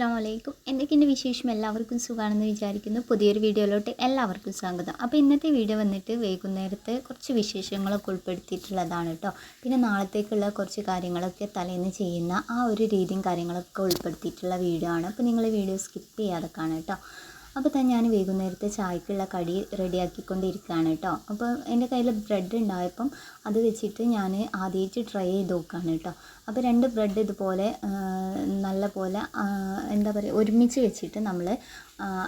അസ്സാം വലൈക്കും എന്തൊക്കെയുണ്ട് വിശേഷം? എല്ലാവർക്കും സുഖമാണെന്ന് വിചാരിക്കുന്നു. പുതിയൊരു വീഡിയോയിലോട്ട് എല്ലാവർക്കും സ്വാഗതം. അപ്പോൾ ഇന്നത്തെ വീഡിയോ വന്നിട്ട് വൈകുന്നേരത്തെ കുറച്ച് വിശേഷങ്ങളൊക്കെ ഉൾപ്പെടുത്തിയിട്ടുള്ളതാണ് കേട്ടോ. പിന്നെ നാളത്തേക്കുള്ള കുറച്ച് കാര്യങ്ങളൊക്കെ തലേന്ന് ചെയ്യുന്ന ആ ഒരു രീതിയും കാര്യങ്ങളൊക്കെ ഉൾപ്പെടുത്തിയിട്ടുള്ള വീഡിയോ ആണ്. അപ്പോൾ നിങ്ങൾ വീഡിയോ സ്കിപ്പ് ചെയ്യാതെ കാണാം കേട്ടോ. അപ്പോൾ തന്നെ ഞാൻ വൈകുന്നേരത്തെ ചായക്കുള്ള കടി റെഡിയാക്കിക്കൊണ്ടിരിക്കുകയാണ് കേട്ടോ. അപ്പോൾ എന്റെ കയ്യിൽ ബ്രെഡ് ഉണ്ടായപ്പം അത് വെച്ചിട്ട് ഞാൻ ആദ്യമായിട്ട് ട്രൈ ചെയ്ത് നോക്കുകയാണ് കേട്ടോ. അപ്പോൾ രണ്ട് ബ്രെഡ് ഇതുപോലെ നല്ല പോലെ എന്താ പറയുക ഒരുമിച്ച് വെച്ചിട്ട് നമ്മൾ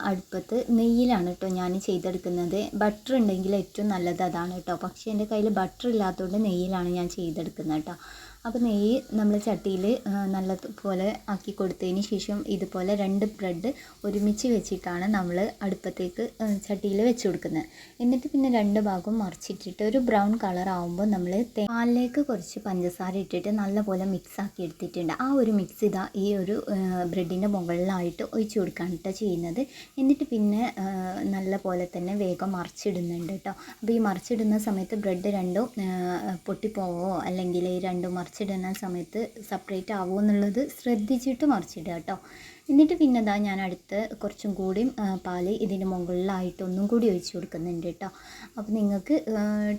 അടുപ്പത്ത് നെയ്യിലാണ് കേട്ടോ ഞാൻ ചെയ്തെടുക്കുന്നത്. ബട്ടർ ഉണ്ടെങ്കിൽ ഏറ്റവും നല്ലത് അതാണ് കേട്ടോ. പക്ഷേ എന്റെ കയ്യിൽ ബട്ടർ ഇല്ലാത്തതുകൊണ്ട് നെയ്യിലാണ് ഞാൻ ചെയ്തെടുക്കുന്നത് കേട്ടോ. അപ്പോൾ നെയ്യ് നമ്മൾ ചട്ടിയിൽ നല്ലതുപോലെ ആക്കി കൊടുത്തതിന് ശേഷം ഇതുപോലെ രണ്ട് ബ്രെഡ് ഒരുമിച്ച് വെച്ചിട്ടാണ് നമ്മൾ അടുപ്പത്തേക്ക് ചട്ടിയിൽ വെച്ച് കൊടുക്കുന്നത്. എന്നിട്ട് പിന്നെ രണ്ട് ഭാഗവും മറിച്ചിട്ടിട്ട് ഒരു ബ്രൗൺ കളർ ആകുമ്പോൾ നമ്മൾ പാലിലേക്ക് കുറച്ച് പഞ്ചസാര ഇട്ടിട്ട് നല്ലപോലെ മിക്സ് ആക്കി എടുത്തിട്ടുണ്ട്. ആ ഒരു മിക്സ് ഇതാ ഈ ഒരു ബ്രെഡിന്റെ മുകളിലായിട്ട് ഒഴിച്ചു കൊടുക്കുകയാണ് ചെയ്യുന്നത്. എന്നിട്ട് പിന്നെ നല്ല പോലെ തന്നെ വേഗം മറിച്ചിടുന്നുണ്ട് കേട്ടോ അപ്പോൾ ഈ മറിച്ചിടുന്ന സമയത്ത് ബ്രെഡ് രണ്ടും പൊട്ടിപ്പോവോ അല്ലെങ്കിൽ രണ്ടും മറിച്ചിടുന്ന സമയത്ത് സെപ്പറേറ്റ് ആവുമോ എന്നുള്ളത് ശ്രദ്ധിച്ചിട്ട് മറിച്ചിടുക കേട്ടോ. എന്നിട്ട് പിന്നെ ഇതാ ഞാൻ അടുത്ത് കുറച്ചും കൂടിയും പാൽ ഇതിന് മുകളിലായിട്ട് ഒന്നും കൂടി ഒഴിച്ച് കൊടുക്കുന്നുണ്ട് കേട്ടോ. അപ്പോൾ നിങ്ങൾക്ക്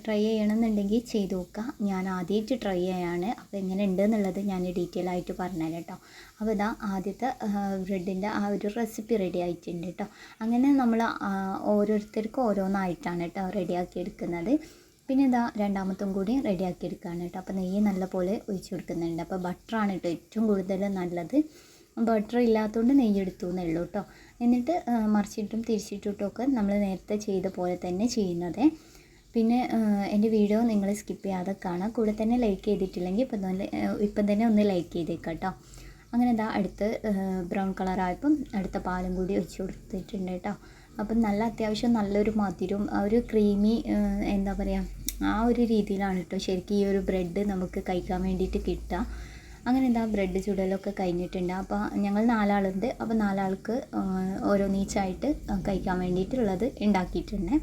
ട്രൈ ചെയ്യണമെന്നുണ്ടെങ്കിൽ ചെയ്ത് നോക്കുക. ഞാൻ ആദ്യമായിട്ട് ട്രൈ ചെയ്യാണ്. അപ്പോൾ എങ്ങനെ ഉണ്ട് എന്നുള്ളത് ഞാൻ ഡീറ്റെയിൽ ആയിട്ട് പറഞ്ഞുതരാം കേട്ടോ. അപ്പോൾ ഇതാ ആദ്യത്തെ ബ്രെഡിന്റെ ആ ഒരു റെസിപ്പി റെഡി ആയിട്ടുണ്ട് കേട്ടോ. അങ്ങനെ നമ്മൾ ഓരോരുത്തർക്കും ഓരോന്നായിട്ടാണ് കേട്ടോ റെഡിയാക്കി എടുക്കുന്നത്. പിന്നെ ഇതാ രണ്ടാമത്തും കൂടി റെഡിയാക്കി എടുക്കുകയാണ് കേട്ടോ. അപ്പോൾ നെയ്യ് നല്ലപോലെ ഒഴിച്ചു കൊടുക്കുന്നുണ്ട്. അപ്പോൾ ബട്ടറാണ് കേട്ടോ ഏറ്റവും കൂടുതൽ നല്ലത്. ബട്ടർ ഇല്ലാത്തതുകൊണ്ട് നെയ്യ് എടുത്തു എന്നേ ഉള്ളൂ കേട്ടോ. എന്നിട്ട് മറിച്ചിട്ടും തിരിച്ചിട്ടിട്ടും ഒക്കെ നമ്മൾ നേരത്തെ ചെയ്ത പോലെ തന്നെ ചെയ്യുന്നത്. പിന്നെ എന്റെ വീഡിയോ നിങ്ങൾ സ്കിപ്പ് ചെയ്യാതെ കാണാം. കൂടെ തന്നെ ലൈക്ക് ചെയ്തിട്ടില്ലെങ്കിൽ ഇപ്പം തന്നെ ഇപ്പം തന്നെ ഒന്ന് ലൈക്ക് ചെയ്തേക്കാം കേട്ടോ. അങ്ങനെ എന്താ അടുത്ത് ബ്രൗൺ കളറായപ്പം അടുത്ത പാലും കൂടി ഒഴിച്ച് കൊടുത്തിട്ടുണ്ട് കേട്ടോ. അപ്പം നല്ല അത്യാവശ്യം നല്ലൊരു മധുരവും ആ ഒരു ക്രീമി എന്താ പറയുക ആ ഒരു രീതിയിലാണ് കേട്ടോ ശരിക്കും ഈ ഒരു ബ്രെഡ് നമുക്ക് കഴിക്കാൻ വേണ്ടിയിട്ട് കിട്ടുക അങ്ങനെ എന്താ ബ്രെഡ് ചുടലൊക്കെ കഴിഞ്ഞിട്ടുണ്ട്. അപ്പോൾ ഞങ്ങൾ നാലാളുണ്ട്. അപ്പോൾ നാലാൾക്ക് ഓരോ ഓരോന്നീച്ചായിട്ട് കഴിക്കാൻ വേണ്ടിയിട്ടുള്ളത് ഉണ്ടാക്കിയിട്ടുണ്ട്.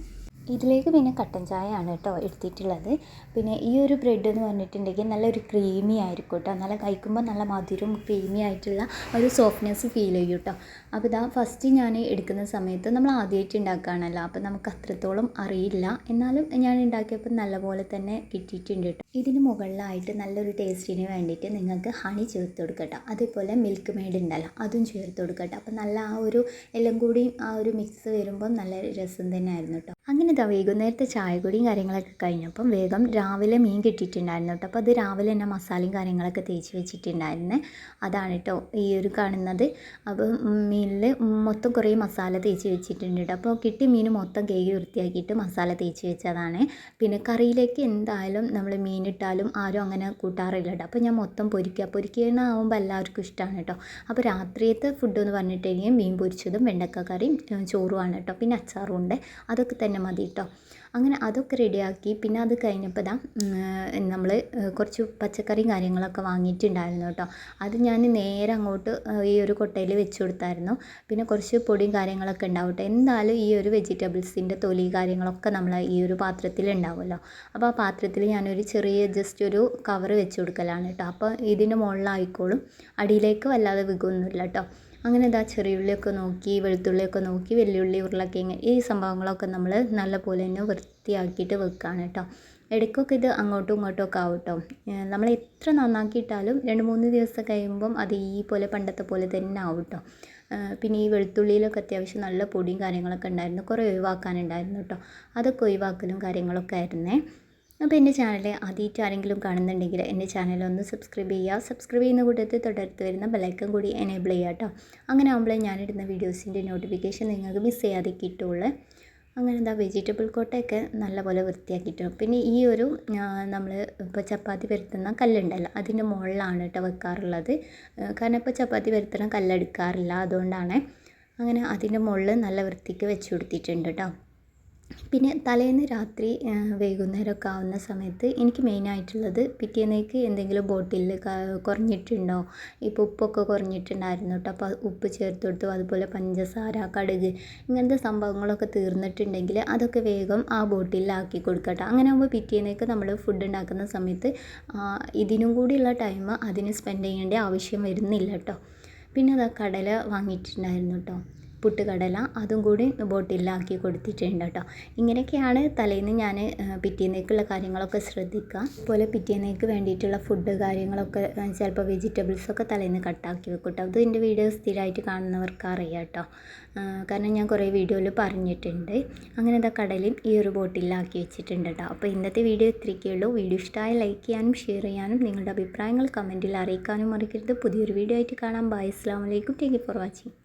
ഇതിലേക്ക് പിന്നെ കട്ടൻ ചായ ആണ് കേട്ടോ എടുത്തിട്ടുള്ളത്. പിന്നെ ഈ ഒരു ബ്രെഡ് എന്ന് പറഞ്ഞിട്ടുണ്ടെങ്കിൽ നല്ലൊരു ക്രീമി ആയിരിക്കും കേട്ടോ നല്ല കഴിക്കുമ്പോൾ നല്ല മധുരവും ക്രീമി ആയിട്ടുള്ള ഒരു സോഫ്റ്റ്നെസ് ഫീൽ ചെയ്യും കേട്ടോ. അപ്പോൾ ഇതാ ഫസ്റ്റ് ഞാൻ എടുക്കുന്ന സമയത്ത് നമ്മൾ ആദ്യമായിട്ട് ഉണ്ടാക്കുകയാണല്ലോ. അപ്പോൾ നമുക്ക് അത്രത്തോളം അറിയില്ല. എന്നാലും ഞാൻ ഉണ്ടാക്കിയപ്പോൾ നല്ലപോലെ തന്നെ കിട്ടിയിട്ടുണ്ട് കേട്ടോ. ഇതിന് മുകളിലായിട്ട് നല്ലൊരു ടേസ്റ്റിന് വേണ്ടിയിട്ട് നിങ്ങൾക്ക് ഹണി ചേർത്ത് കൊടുക്കട്ടോ അതേപോലെ മിൽക്ക് മെയ്ഡ് ഉണ്ടല്ലോ അതും ചേർത്ത് കൊടുക്കട്ടോ അപ്പോൾ നല്ല ആ ഒരു എല്ലാം കൂടി ആ ഒരു മിക്സ് വരുമ്പോൾ നല്ല രസം തന്നെ ആയിരുന്നു കേട്ടോ. അങ്ങനെ ഇതാ വൈകുന്നേരത്തെ ചായ കുടിയും കാര്യങ്ങളൊക്കെ കഴിഞ്ഞപ്പം വേഗം രാവിലെ മീൻ കിട്ടിയിട്ടുണ്ടായിരുന്നു കേട്ടോ. അപ്പോൾ അത് രാവിലെ തന്നെ മസാലയും കാര്യങ്ങളൊക്കെ തേച്ച് വെച്ചിട്ടുണ്ടായിരുന്നു. അതാണ് കേട്ടോ ഈ ഒരു കാണുന്നത്. അപ്പോൾ മീനിൽ മൊത്തം കുറേ മസാല തേച്ച് വെച്ചിട്ടുണ്ട് കേട്ടോ. അപ്പോൾ കിട്ടിയ മീൻ മൊത്തം കേക്ക് വൃത്തിയാക്കിയിട്ട് മസാല തേച്ച് വെച്ചതാണ്. പിന്നെ കറിയിലേക്ക് എന്തായാലും നമ്മൾ മീനിട്ടാലും ആരും അങ്ങനെ കൂട്ടാറില്ല കേട്ടോ. അപ്പോൾ ഞാൻ മൊത്തം പൊരിക്കുക. പൊരിക്കണാവുമ്പോൾ എല്ലാവർക്കും ഇഷ്ടമാണ് കേട്ടോ. അപ്പോൾ രാത്രിയത്തെ ഫുഡ് എന്ന് പറഞ്ഞിട്ടുണ്ടെങ്കിൽ മീൻ പൊരിച്ചതും വെണ്ടക്ക കറിയും ചോറുമാണ് കേട്ടോ. പിന്നെ അച്ചാറും ഉണ്ട്. അതൊക്കെ തന്നെ മതി കേട്ടോ അങ്ങനെ അതൊക്കെ റെഡിയാക്കി. പിന്നെ അത് കഴിഞ്ഞപ്പോൾ ഇതാ നമ്മൾ കുറച്ച് പച്ചക്കറിയും കാര്യങ്ങളൊക്കെ വാങ്ങിയിട്ടുണ്ടായിരുന്നു കേട്ടോ അത് ഞാൻ നേരെ അങ്ങോട്ട് ഈ ഒരു കൊട്ടയിൽ വെച്ച് കൊടുത്തായിരുന്നു. പിന്നെ കുറച്ച് പൊടിയും കാര്യങ്ങളൊക്കെ ഉണ്ടാവട്ടെ. എന്തായാലും ഈ ഒരു വെജിറ്റബിൾസിന്റെ തൊലി കാര്യങ്ങളൊക്കെ നമ്മൾ ഈ ഒരു പാത്രത്തിൽ ഉണ്ടാവുമല്ലോ. അപ്പോൾ ആ പാത്രത്തിൽ ഞാനൊരു ചെറിയ ജസ്റ്റ് ഒരു കവർ വെച്ച് കൊടുക്കലാണ് കേട്ടോ അപ്പോൾ ഇതിന്റെ മുകളിലായിക്കോളും. അടിയിലേക്ക് വല്ലാതെ വിൽക്കൊന്നുമില്ല കേട്ടോ അങ്ങനെ ഇതാ ചെറിയുള്ളിയൊക്കെ നോക്കി വെളുത്തുള്ളിയൊക്കെ നോക്കി വെല്ലുള്ളി ഉരുളക്കിഴങ്ങ് ഈ സംഭവങ്ങളൊക്കെ നമ്മൾ നല്ല പോലെ തന്നെ വൃത്തിയാക്കിയിട്ട് വെക്കുകയാണ് കേട്ടോ. ഇടയ്ക്കൊക്കെ ഇത് അങ്ങോട്ടും ഇങ്ങോട്ടും ഒക്കെ ആവും നമ്മൾ എത്ര നന്നാക്കിയിട്ടാലും രണ്ട് മൂന്ന് ദിവസം കഴിയുമ്പം അത് ഈ പോലെ പണ്ടത്തെ പോലെ തന്നെ ആവും പിന്നെ ഈ വെളുത്തുള്ളിയിലൊക്കെ അത്യാവശ്യം നല്ല പൊടിയും കാര്യങ്ങളൊക്കെ ഉണ്ടായിരുന്നു. കുറേ ഒഴിവാക്കാനുണ്ടായിരുന്നു കേട്ടോ. അതൊക്കെ ഒഴിവാക്കലും കാര്യങ്ങളൊക്കെ ആയിരുന്നേ. അപ്പോൾ എന്റെ ചാനൽ ആദ്യമായിട്ട് ആരെങ്കിലും കാണുന്നുണ്ടെങ്കിൽ എന്റെ ചാനൽ ഒന്ന് സബ്സ്ക്രൈബ് ചെയ്യുക. സബ്സ്ക്രൈബ് ചെയ്യുന്ന കൂട്ടത്തിൽ തൊട്ടടുത്ത് വരുന്ന ബെലൈക്കൺ കൂടി എനേബിൾ ചെയ്യുക കേട്ടോ. അങ്ങനെ ആകുമ്പോഴേ ഞാനിടുന്ന വീഡിയോസിന്റെ നോട്ടിഫിക്കേഷൻ നിങ്ങൾക്ക് മിസ് ചെയ്യാതെ കിട്ടുള്ളൂ. അങ്ങനെ എന്താ വെജിറ്റബിൾ കോട്ടയൊക്കെ നല്ലപോലെ വൃത്തിയാക്കിയിട്ട് പിന്നെ ഈ ഒരു നമ്മൾ ഇപ്പോൾ ചപ്പാത്തി പരത്തുന്ന കല്ലുണ്ടല്ലോ അതിന്റെ മുകളിലാണ് കേട്ടോ വെക്കാറുള്ളത്. കാരണം ഇപ്പോൾ ചപ്പാത്തി പരത്തുന്ന കല്ലെടുക്കാറില്ല അതുകൊണ്ടാണ്. അങ്ങനെ അതിന്റെ മുകളിൽ നല്ല വൃത്തിക്ക് വെച്ച് കൊടുത്തിട്ടുണ്ട് കേട്ടോ. പിന്നെ തലേന്ന് രാത്രി വൈകുന്നേരമൊക്കെ ആവുന്ന സമയത്ത് എനിക്ക് മെയിനായിട്ടുള്ളത് പിറ്റേന്നേക്ക് എന്തെങ്കിലും ബോട്ടിലിൽ കുറഞ്ഞിട്ടുണ്ടോ? ഇപ്പോൾ ഉപ്പൊക്കെ കുറഞ്ഞിട്ടുണ്ടായിരുന്നു കേട്ടോ അപ്പോൾ ഉപ്പ് ചേർത്ത് കൊടുത്തു. അതുപോലെ പഞ്ചസാര കടുക് ഇങ്ങനത്തെ സംഭവങ്ങളൊക്കെ തീർന്നിട്ടുണ്ടെങ്കിൽ അതൊക്കെ വേഗം ആ ബോട്ടിലാക്കി കൊടുക്കട്ടെ അങ്ങനെ ആകുമ്പോൾ പിറ്റേന്നേക്ക് നമ്മൾ ഫുഡ് ഉണ്ടാക്കുന്ന സമയത്ത് ഇതിനും കൂടിയുള്ള ടൈം അതിന് സ്പെൻഡ് ചെയ്യേണ്ട ആവശ്യം വരുന്നില്ല കേട്ടോ പിന്നെ അതാ കടല വാങ്ങിയിട്ടുണ്ടായിരുന്നു കേട്ടോ പുട്ടുകടല അതും കൂടി ബോട്ടിലാക്കി കൊടുത്തിട്ടുണ്ട് കേട്ടോ. ഇങ്ങനെയൊക്കെയാണ് തലേന്ന് ഞാൻ പിറ്റേന്നേക്കുള്ള കാര്യങ്ങളൊക്കെ ശ്രദ്ധിക്കുക അതുപോലെ പിറ്റേന്നേക്ക് വേണ്ടിയിട്ടുള്ള ഫുഡ് കാര്യങ്ങളൊക്കെ ചിലപ്പോൾ വെജിറ്റബിൾസൊക്കെ തലേന്ന് കട്ടാക്കി വെക്കും കേട്ടോ. അത് എന്റെ വീഡിയോ സ്ഥിരമായിട്ട് കാണുന്നവർക്ക് അറിയാം കേട്ടോ. കാരണം ഞാൻ കുറേ വീഡിയോയിൽ പറഞ്ഞിട്ടുണ്ട്. അങ്ങനെ എന്താ കടലും ഈ ഒരു ബോട്ടിലാക്കി വെച്ചിട്ടുണ്ട് കേട്ടോ. അപ്പോൾ ഇന്നത്തെ വീഡിയോ ഇത്രയൊക്കെ ഉള്ളൂ. വീഡിയോ ഇഷ്ടമായി ലൈക്ക് ചെയ്യാനും ഷെയർ ചെയ്യാനും നിങ്ങളുടെ അഭിപ്രായങ്ങൾ കമന്റിൽ അറിയിക്കാനും മറക്കരുത്. പുതിയൊരു വീഡിയോ ആയിട്ട് കാണാം. ബൈ അസ്സാം വലൈക്കും ടേക്ക് ഫോർ വാച്ചിങ്